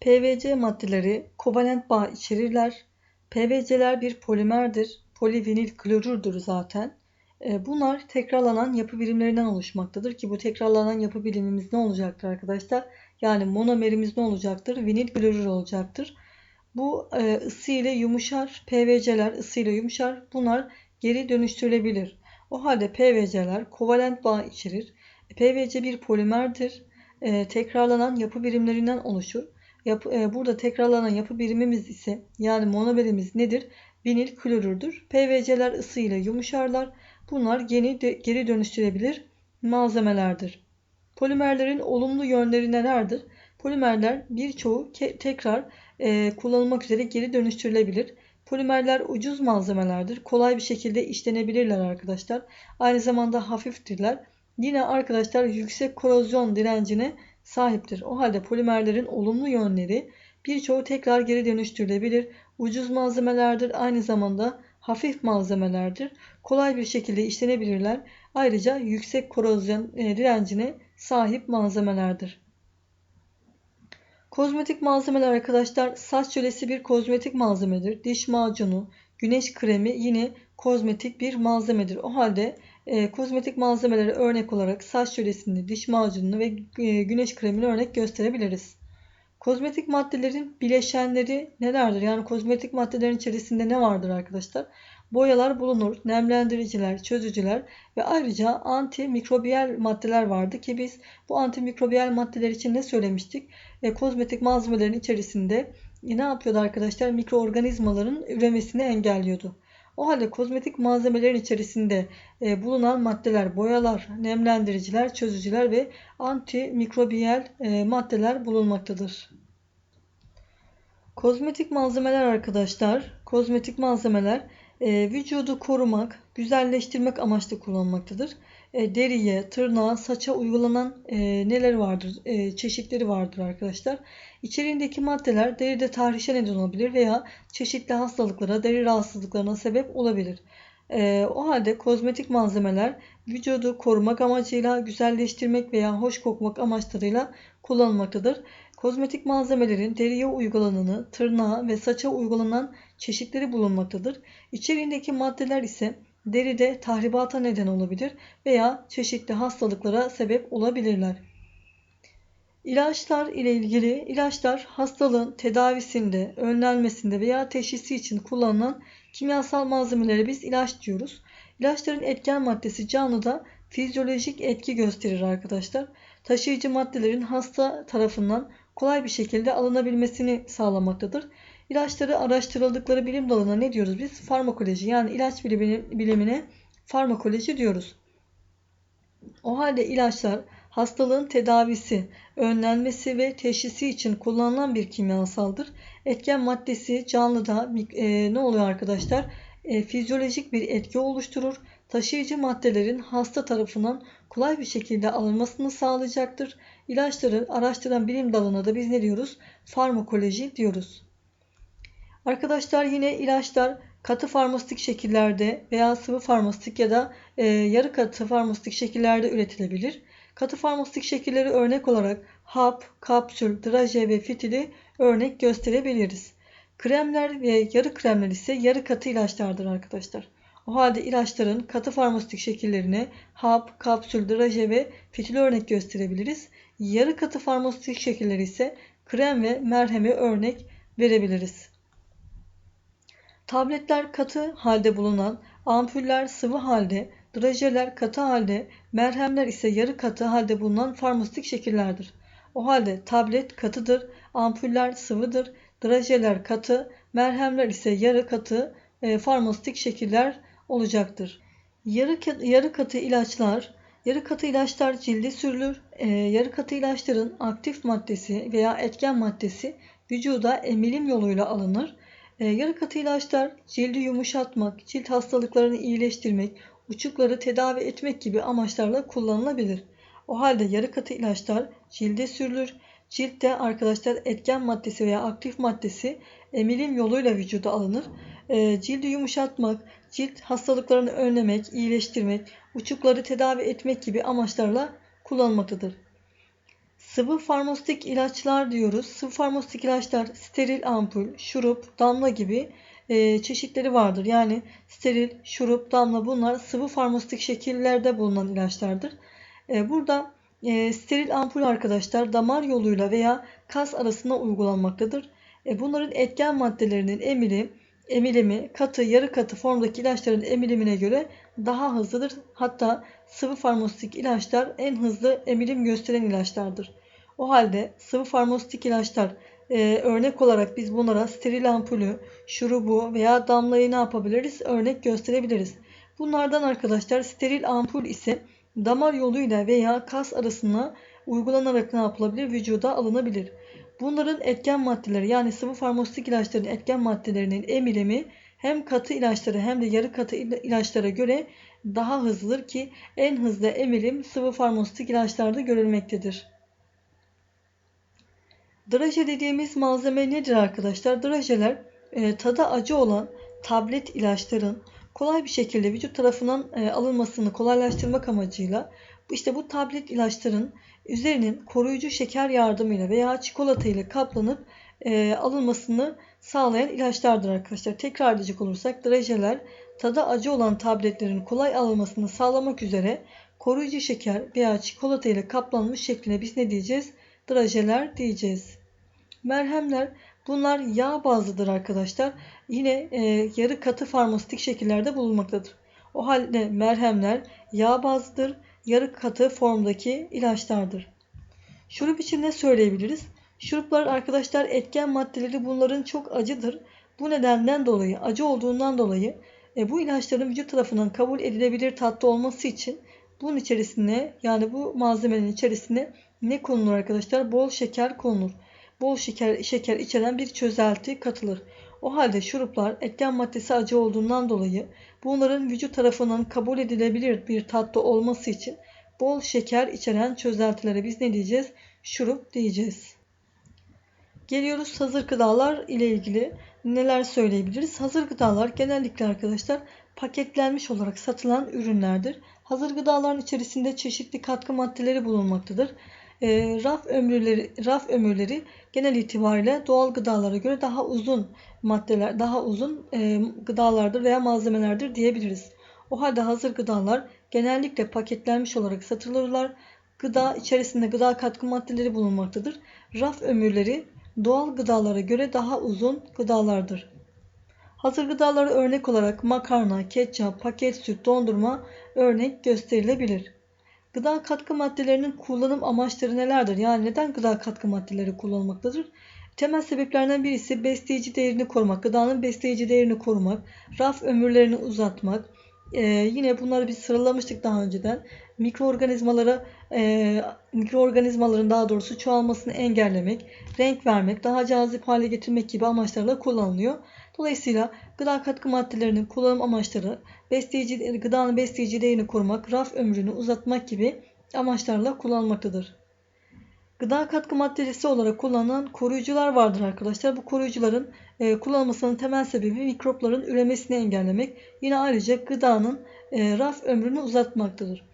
PVC maddeleri kovalent bağ içerirler. PVC'ler bir polimerdir. Polivinil klorürdür zaten. E, bunlar tekrarlanan yapı birimlerinden oluşmaktadır ki bu tekrarlanan yapı birimimiz ne olacaktır arkadaşlar? Yani monomerimiz ne olacaktır? Vinil klorür olacaktır. Bu e, ısı ile yumuşar. PVC'ler ısı ile yumuşar. Bunlar geri dönüştürülebilir. O halde PVC'ler kovalent bağ içerir. E, PVC bir polimerdir. Tekrarlanan yapı birimlerinden oluşur. Yapı, burada tekrarlanan yapı birimimiz ise yani monomerimiz nedir? Vinil klorürdür. PVC'ler ısı ile yumuşarlar. Bunlar geri, geri dönüştürebilir malzemelerdir. Polimerlerin olumlu yönleri nelerdir? Polimerler birçoğu tekrar e, kullanılmak üzere geri dönüştürülebilir. Polimerler ucuz malzemelerdir. Kolay bir şekilde işlenebilirler arkadaşlar. Aynı zamanda hafiftirler. Yine arkadaşlar yüksek korozyon direncine sahiptir. O halde polimerlerin olumlu yönleri birçoğu tekrar geri dönüştürülebilir. Ucuz malzemelerdir. Aynı zamanda hafif malzemelerdir. Kolay bir şekilde işlenebilirler. Ayrıca yüksek korozyon e, direncine sahip malzemelerdir. Kozmetik malzemeler arkadaşlar saç jölesi bir kozmetik malzemedir. Diş macunu, güneş kremi yine kozmetik bir malzemedir. O halde e, kozmetik malzemeleri örnek olarak saç jölesini, diş macununu ve e, güneş kremini örnek gösterebiliriz. Kozmetik maddelerin bileşenleri nelerdir? Yani kozmetik maddelerin içerisinde ne vardır arkadaşlar? Boyalar bulunur, nemlendiriciler, çözücüler ve ayrıca antimikrobiyal maddeler vardı ki biz bu antimikrobiyal maddeler için ne söylemiştik? E, kozmetik malzemelerin içerisinde e, ne yapıyordu arkadaşlar? Mikroorganizmaların üremesini engelliyordu. O halde kozmetik malzemelerin içerisinde e, bulunan maddeler, boyalar, nemlendiriciler, çözücüler ve antimikrobiyal e, maddeler bulunmaktadır. Kozmetik malzemeler arkadaşlar, kozmetik malzemeler e, vücudu korumak, güzelleştirmek amaçlı kullanılmaktadır. E, deriye, tırnağa, saça uygulanan e, neler vardır? E, çeşitleri vardır arkadaşlar. İçeriğindeki maddeler deride tahrişe neden olabilir veya çeşitli hastalıklara, deri rahatsızlıklarına sebep olabilir. E, o halde kozmetik malzemeler vücudu korumak amacıyla, güzelleştirmek veya hoş kokmak amaçlarıyla kullanılmaktadır. Kozmetik malzemelerin deriye uygulananı, tırnağa ve saça uygulanan çeşitleri bulunmaktadır. İçeriğindeki maddeler ise deride tahribata neden olabilir veya çeşitli hastalıklara sebep olabilirler. İlaçlar ile ilgili ilaçlar hastalığın tedavisinde, önlenmesinde veya teşhisi için kullanılan kimyasal malzemelere biz ilaç diyoruz. İlaçların etken maddesi canlıda fizyolojik etki gösterir arkadaşlar. Taşıyıcı maddelerin hasta tarafından kolay bir şekilde alınabilmesini sağlamaktadır. İlaçları araştırıldıkları bilim dalına ne diyoruz biz? Farmakoloji yani ilaç bilimine farmakoloji diyoruz. O halde ilaçlar hastalığın tedavisi, önlenmesi ve teşhisi için kullanılan bir kimyasaldır. Etken maddesi canlıda e, ne oluyor arkadaşlar? E, fizyolojik bir etki oluşturur. Taşıyıcı maddelerin hasta tarafından kolay bir şekilde alınmasını sağlayacaktır. İlaçları araştıran bilim dalına da biz ne diyoruz? Farmakoloji diyoruz. Arkadaşlar yine ilaçlar katı farmastik şekillerde veya sıvı farmastik ya da e, yarı katı farmastik şekillerde üretilebilir. Katı farmastik şekilleri örnek olarak hap, kapsül, draje ve fitili örnek gösterebiliriz. Kremler ve yarı kremler ise yarı katı ilaçlardır arkadaşlar. O halde ilaçların katı farmastik şekillerine hap, kapsül, draje ve fitil örnek gösterebiliriz. Yarı katı farmastik şekilleri ise krem ve merheme örnek verebiliriz. Tabletler katı halde bulunan, ampuller sıvı halde, drajeler katı halde, merhemler ise yarı katı halde bulunan farmastik şekillerdir. O halde tablet katıdır, ampuller sıvıdır, drajeler katı, merhemler ise yarı katı e, farmastik şekiller olacaktır. Yarı, yarı katı ilaçlar Yarı katı ilaçlar cilde sürülür. E, yarı katı ilaçların aktif maddesi veya etken maddesi vücuda emilim yoluyla alınır. E, yarı katı ilaçlar cildi yumuşatmak, cilt hastalıklarını iyileştirmek, uçukları tedavi etmek gibi amaçlarla kullanılabilir. O halde yarı katı ilaçlar cilde sürülür. Ciltte arkadaşlar etken maddesi veya aktif maddesi emilim yoluyla vücuda alınır. E, cildi yumuşatmak, cilt hastalıklarını önlemek, iyileştirmek, uçukları tedavi etmek gibi amaçlarla kullanılmaktadır. Sıvı farmasötik ilaçlar diyoruz. Sıvı farmasötik ilaçlar steril ampul, şurup, damla gibi e, çeşitleri vardır. Yani steril, şurup, damla bunlar sıvı farmasötik şekillerde bulunan ilaçlardır. E, burada e, steril ampul arkadaşlar damar yoluyla veya kas arasında uygulanmaktadır. E, bunların etken maddelerinin emili, emilimi katı, yarı katı formdaki ilaçların emilimine göre daha hızlıdır. Hatta sıvı farmasötik ilaçlar en hızlı emilim gösteren ilaçlardır. O halde sıvı farmasötik ilaçlar e, örnek olarak biz bunlara steril ampulü, şurubu veya damlayı ne yapabiliriz? Örnek gösterebiliriz. Bunlardan arkadaşlar steril ampul ise damar yoluyla veya kas arasına uygulanarak ne yapılabilir? Vücuda alınabilir. Bunların etken maddeleri yani sıvı farmasötik ilaçların etken maddelerinin emilimi hem katı ilaçlara hem de yarı katı ilaçlara göre daha hızlıdır ki en hızlı emilim sıvı farmasötik ilaçlarda görülmektedir. Draje dediğimiz malzeme nedir arkadaşlar? Drajeler e, tadı acı olan tablet ilaçların kolay bir şekilde vücut tarafından e, alınmasını kolaylaştırmak amacıyla işte bu tablet ilaçların üzerinin koruyucu şeker yardımıyla veya çikolata ile kaplanıp e, alınmasını sağlayan ilaçlardır arkadaşlar. Tekrar edecek olursak drajeler tadı acı olan tabletlerin kolay alınmasını sağlamak üzere koruyucu şeker veya çikolata ile kaplanmış şekline biz ne diyeceğiz? Drajeler diyeceğiz. Merhemler bunlar yağ bazlıdır arkadaşlar. Yine e, yarı katı farmasötik şekillerde bulunmaktadır. O halde merhemler yağ bazlıdır yarı katı formdaki ilaçlardır. Şurup için ne söyleyebiliriz? Şuruplar arkadaşlar etken maddeleri bunların çok acıdır. Bu nedenden dolayı acı olduğundan dolayı e, bu ilaçların vücut tarafından kabul edilebilir tatlı olması için bunun içerisine yani bu malzemenin içerisine ne konulur arkadaşlar? Bol şeker konulur. Bol şeker, şeker içeren bir çözelti katılır. O halde şuruplar etken maddesi acı olduğundan dolayı bunların vücut tarafından kabul edilebilir bir tatlı olması için bol şeker içeren çözeltilere biz ne diyeceğiz? Şurup diyeceğiz. Geliyoruz hazır gıdalar ile ilgili neler söyleyebiliriz? Hazır gıdalar genellikle arkadaşlar paketlenmiş olarak satılan ürünlerdir. Hazır gıdaların içerisinde çeşitli katkı maddeleri bulunmaktadır. E, raf ömürleri raf ömürleri genel itibariyle doğal gıdalara göre daha uzun maddeler, daha uzun e, gıdalardır veya malzemelerdir diyebiliriz. O halde hazır gıdalar genellikle paketlenmiş olarak satılırlar. Gıda içerisinde gıda katkı maddeleri bulunmaktadır. Raf ömürleri doğal gıdalara göre daha uzun gıdalardır. Hazır gıdaları örnek olarak makarna, ketçap, paket süt, dondurma örnek gösterilebilir. Gıda katkı maddelerinin kullanım amaçları nelerdir? Yani neden gıda katkı maddeleri kullanılmaktadır? Temel sebeplerden birisi besleyici değerini korumak, gıdanın besleyici değerini korumak, raf ömürlerini uzatmak. Ee, yine bunları biz sıralamıştık daha önceden. Mikroorganizmalara, e, mikroorganizmaların daha doğrusu çoğalmasını engellemek, renk vermek, daha cazip hale getirmek gibi amaçlarla kullanılıyor. Dolayısıyla gıda katkı maddelerinin kullanım amaçları besleyici, gıdanın besleyici değerini korumak, raf ömrünü uzatmak gibi amaçlarla kullanılmaktadır. Gıda katkı maddesi olarak kullanılan koruyucular vardır arkadaşlar. Bu koruyucuların e, kullanılmasının temel sebebi mikropların üremesini engellemek. Yine ayrıca gıdanın e, raf ömrünü uzatmaktadır.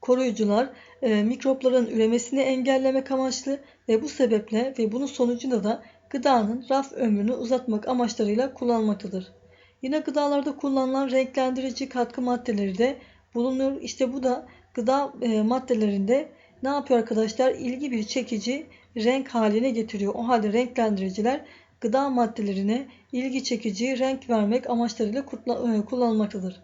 Koruyucular e, mikropların üremesini engellemek amaçlı ve bu sebeple ve bunun sonucunda da gıdanın raf ömrünü uzatmak amaçlarıyla kullanılmaktadır. Yine gıdalarda kullanılan renklendirici katkı maddeleri de bulunur. İşte bu da gıda e, maddelerinde ne yapıyor arkadaşlar? İlgi bir çekici renk haline getiriyor. O halde renklendiriciler gıda maddelerine ilgi çekici renk vermek amaçlarıyla e, kullanılmaktadır.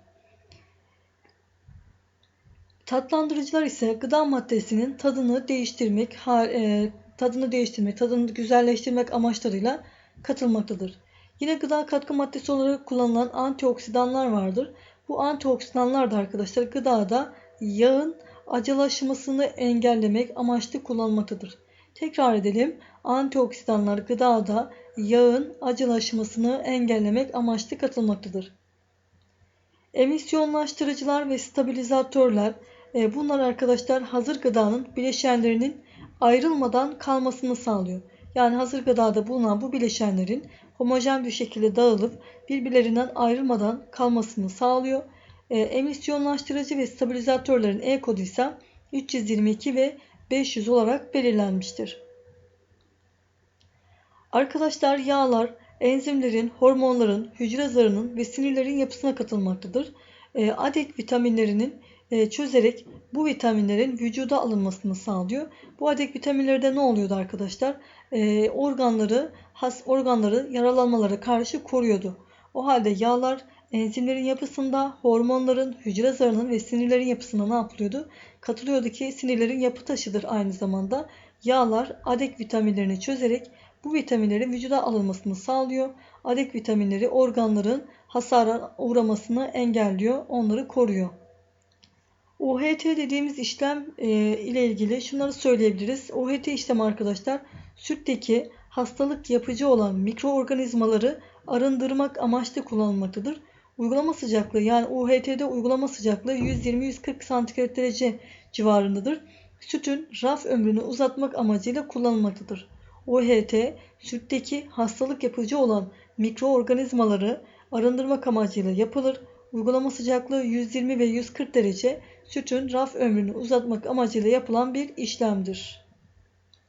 Tatlandırıcılar ise gıda maddesinin tadını değiştirmek, e, tadını değiştirmek, tadını güzelleştirmek amaçlarıyla katılmaktadır. Yine gıda katkı maddesi olarak kullanılan antioksidanlar vardır. Bu antioksidanlar da arkadaşlar gıdada yağın acılaşmasını engellemek amaçlı kullanılmaktadır. Tekrar edelim. Antioksidanlar gıdada yağın acılaşmasını engellemek amaçlı katılmaktadır. Emisyonlaştırıcılar ve stabilizatörler e, bunlar arkadaşlar hazır gıdanın bileşenlerinin ayrılmadan kalmasını sağlıyor. Yani hazır gıdada bulunan bu bileşenlerin homojen bir şekilde dağılıp birbirlerinden ayrılmadan kalmasını sağlıyor. E, emisyonlaştırıcı ve stabilizatörlerin E kodu ise 322 ve 500 olarak belirlenmiştir. Arkadaşlar yağlar enzimlerin, hormonların, hücre zarının ve sinirlerin yapısına katılmaktadır. E, adet vitaminlerinin çözerek bu vitaminlerin vücuda alınmasını sağlıyor. Bu adet vitaminlerde ne oluyordu arkadaşlar? E, organları, has organları yaralanmalara karşı koruyordu. O halde yağlar enzimlerin yapısında, hormonların, hücre zarının ve sinirlerin yapısına ne yapılıyordu? Katılıyordu ki sinirlerin yapı taşıdır aynı zamanda. Yağlar adek vitaminlerini çözerek bu vitaminlerin vücuda alınmasını sağlıyor. Adek vitaminleri organların hasara uğramasını engelliyor, onları koruyor. OHT dediğimiz işlem e, ile ilgili şunları söyleyebiliriz. OHT işlemi arkadaşlar sütteki hastalık yapıcı olan mikroorganizmaları arındırmak amaçlı kullanılmaktadır. Uygulama sıcaklığı yani UHT'de uygulama sıcaklığı 120-140 santigrat derece civarındadır. Sütün raf ömrünü uzatmak amacıyla kullanılmaktadır. OHT sütteki hastalık yapıcı olan mikroorganizmaları arındırmak amacıyla yapılır. Uygulama sıcaklığı 120 ve 140 derece sütün raf ömrünü uzatmak amacıyla yapılan bir işlemdir.